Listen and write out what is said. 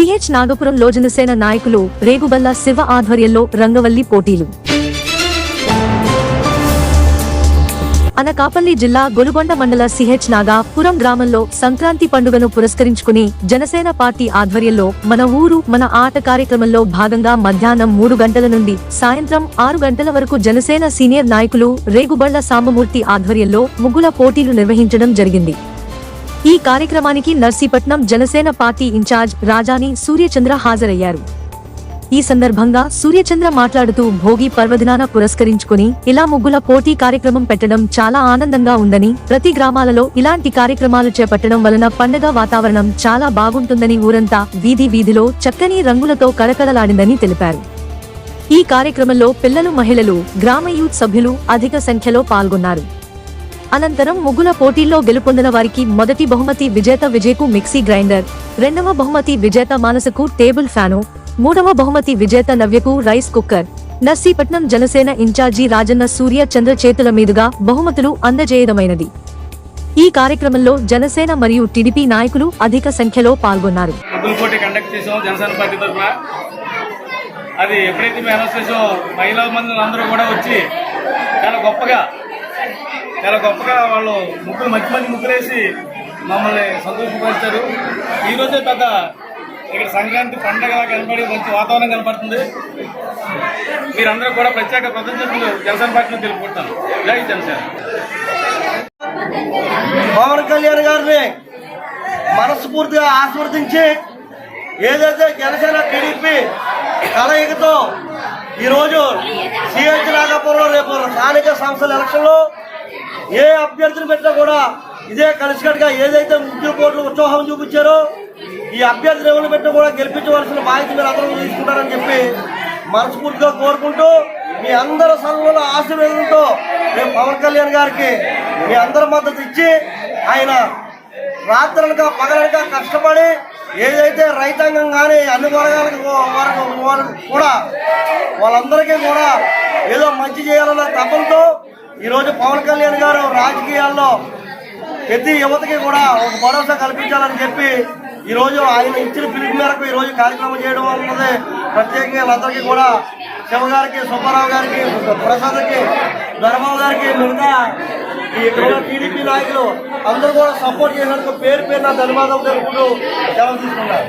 CH నాగపురంలో Janasena నాయకులు రేగుబల్ల శివ ఆధ్వర్యంలో రంగవల్లి పోటీలు. అనకాపల్లి జిల్లా గొలుగొండ మండల సిహెచ్ నాగాపురం గ్రామంలో సంక్రాంతి పండుగను పురస్కరించుకుని జనసేన పార్టీ ఆధ్వర్యంలో మన ఊరు మన ఆట కార్యక్రమంలో భాగంగా మధ్యాహ్నం మూడు గంటల నుండి సాయంత్రం ఆరు గంటల వరకు జనసేన సీనియర్ నాయకులు రేగుబళ్ళ సాంబమూర్తి ఆధ్వర్యంలో ముగ్గుల పోటీలు నిర్వహించడం జరిగింది. ఈ కార్యక్రమానికి నర్సీపట్నం జనసేన పార్టీ ఇన్ఛార్జ్ రాజాని సూర్యచంద్ర హాజరయ్యారు. ఈ సందర్భంగా సూర్యచంద్ర మాట్లాడుతూ భోగి పర్వదినాన పురస్కరించుకుని ఇలా ముగ్గుల పోటీ కార్యక్రమం పెట్టడం చాలా ఆనందంగా ఉందని ప్రతి గ్రామాలలో ఇలాంటి కార్యక్రమాలు చేపట్టడం వలన పండగ వాతావరణం చాలా బాగుంటుందని ఊరంతా వీధి వీధిలో చక్కని రంగులతో కళకళలాడిందని తెలిపారు. ఈ కార్యక్రమంలో పిల్లలు మహిళలు గ్రామ యూత్ సభ్యులు అధిక సంఖ్యలో పాల్గొన్నారు. అనంతరం ముగ్గుల పోటీల్లో గెలుపొందిన వారికి మొదటి బహుమతి విజేత విజయకు మిక్సీ గ్రైండర్ రెండవ బహుమతి విజేత మానసకు టేబుల్ ఫ్యాను మూడవ బహుమతి విజేత నవ్యకు rice cooker. Narsipatnam Janasena incharge Rajanna Surya Chandra చేతుల మీదుగా బహుమతులు అందజేయడమైనది. ఈ కార్యక్రమంలో జనసేన మరియు టీడీపీ నాయకులు అధిక సంఖ్యలో పాల్గొన్నారు. అది ఎప్పుడైతే మేము అనౌన్స్ చేసాం మహిళా మందులు అందరూ కూడా వచ్చి చాలా గొప్పగా చాలా గొప్పగా వాళ్ళు ముగ్గులు మంచి మంచి ముగ్గులేసి మమ్మల్ని సంతోషపరిచారు. ఈ రోజే పెద్ద ఇక్కడ సంక్రాంతి పండగలా కనపడి మంచి వాతావరణం కనపడుతుంది. మీరందరూ కూడా ప్రత్యేక కృతజ్ఞతలు జనసేన పార్టీని తెలుపుకుంటాను. జై జనసేన. పవన్ కళ్యాణ్ గారిని మనస్ఫూర్తిగా ఆస్వాదించి ఏదైతే జనసేన టీడీపీ కలయికతో ఈరోజు సిహెచ్ నాగపురంలో రేపు స్థానిక సంస్థల ఎలక్షన్లో ఏ అభ్యర్థిని పెట్టినా కూడా ఇదే కలిసికట్టుగా ఏదైతే ముగ్గురు కోట్లు ఉత్సాహం చూపించారో ఈ అభ్యర్థిని ఎవరిని పెట్టినా కూడా గెలిపించవలసిన బాధ్యత మీరు అందరూ తీసుకుంటారని చెప్పి మనస్ఫూర్తిగా కోరుకుంటూ మీ అందరి సలహాల ఆశీర్వేదంతో రేపు పవన్ కళ్యాణ్ గారికి మీ అందరి మద్దతు ఇచ్చి ఆయన రాత్రనక పగలనక కష్టపడి ఏదైతే రైతాంగం కానీ అన్ని వర్గాలకు వారికి వరకు కూడా వాళ్ళందరికీ కూడా ఏదో మంచి చేయాలన్న తపంతో ఈరోజు పవన్ కళ్యాణ్ గారు రాజకీయాల్లో ప్రతి యువతకి కూడా ఒక భరోసా కల్పించాలని చెప్పి ఈరోజు ఆయన ఇచ్చిన పిలుపు మేరకు ఈరోజు కార్యక్రమం చేయడం అన్నది ప్రత్యేకంగా వీళ్ళందరికీ కూడా శివ గారికి సుబ్బారావు గారికి ప్రసాద్కి ధర్మరావు గారికి మిగతా ఈ ఇక్కడ టీడీపీ నాయకులు అందరూ కూడా సపోర్ట్ చేసినందుకు పేరు పేరు నా ధన్యవాదాలు తెలుపుకుంటూ సెలవు తీసుకున్నారు